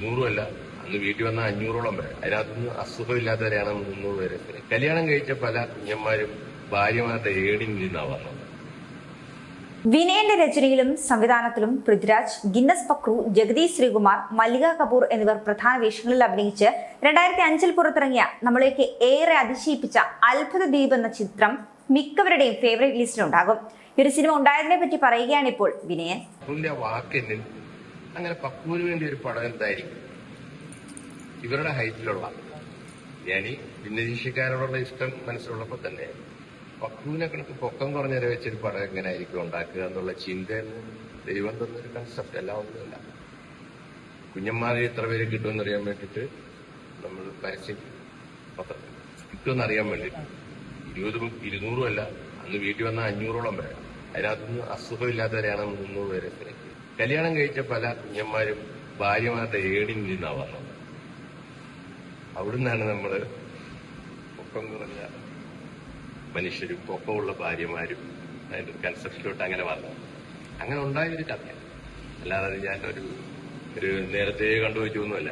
ഇരുന്നൂറും അല്ല. അന്ന് വീട്ടിൽ വന്ന അഞ്ഞൂറോളം പേര്. അതിനകത്തുനിന്ന് അസുഖമില്ലാത്തവരെയാണ് മുന്നൂറ് പേര് കല്യാണം കഴിച്ച പല കുഞ്ഞന്മാരും ഭാര്യമാരുടെ ഏടിൽ നിന്നാണ് വന്നത്. വിനയന്റെ രചനയിലും സംവിധാനത്തിലും പൃഥ്വിരാജ് ഗിന്നസ് പക്രു ജഗദീഷ് ശ്രീകുമാർ മല്ലിക കപൂർ എന്നിവർ പ്രധാന വേഷങ്ങളിൽ അഭിനയിച്ച് രണ്ടായിരത്തി അഞ്ചിൽ പുറത്തിറങ്ങിയ നമ്മളേക്ക് ഏറെ അതിശയിപ്പിച്ച അത്ഭുത ദ്വീപ് എന്ന ചിത്രം മിക്കവരുടെയും ഫേവറേറ്റ് ലിസ്റ്റിലുണ്ടാകും ഈ ഒരു സിനിമ ഉണ്ടായതിനെ പറ്റി പറയുകയാണ് ഇപ്പോൾ വിനയൻ അങ്ങനെ പപ്പുവിന് വേണ്ടി ഒരു പടം എന്തായിരിക്കും? ഇവരുടെ ഹൈറ്റിലുള്ള ഞാനീ ഭിന്നശേഷിക്കാരോടുള്ള ഇഷ്ടം മനസ്സിലുള്ളപ്പോ തന്നെ. പപ്പുവിനെ കണക്ക് പൊക്കം കുറഞ്ഞവരെ വെച്ചൊരു പടം എങ്ങനെയായിരിക്കും ഉണ്ടാക്കുക എന്നുള്ള ചിന്ത ദൈവം തന്നൊരു കൺസെപ്റ്റ് എല്ലാം ഒന്നുമില്ല. കുഞ്ഞന്മാരെ എത്ര പേര് കിട്ടുമെന്ന് അറിയാൻ വേണ്ടിയിട്ട് നമ്മൾ പരസ്യം പത്രത്തിൽ കിട്ടുമെന്ന് അറിയാൻ വേണ്ടിയിട്ട്. ഇരുപതും ഇരുന്നൂറും അല്ല അന്ന് വീട്ടിൽ വന്ന അഞ്ഞൂറോളം പേരാണ്. അതിനകത്തുനിന്ന് അസുഖമില്ലാത്തവരെയാണ് മുന്നൂറ് പേരെ കല്യാണം കഴിച്ച പല കുഞ്ഞന്മാരും ഭാര്യമാരുടെ ഏടിൽ നിന്നാണ് വന്നത് അവിടുന്നാണ് നമ്മൾ പൊക്കം കുറഞ്ഞ മനുഷ്യരും പൊക്കമുള്ള ഭാര്യമാരും അതിന്റെ കൺസെപ്റ്റിലോട്ട് അങ്ങനെ വന്നത്. അങ്ങനെ ഉണ്ടായൊരു കഥയാണ്. അല്ലാതെ ഞാൻ ഒരു ഒരു നേരത്തെ കണ്ടുവച്ചൊന്നുമല്ല.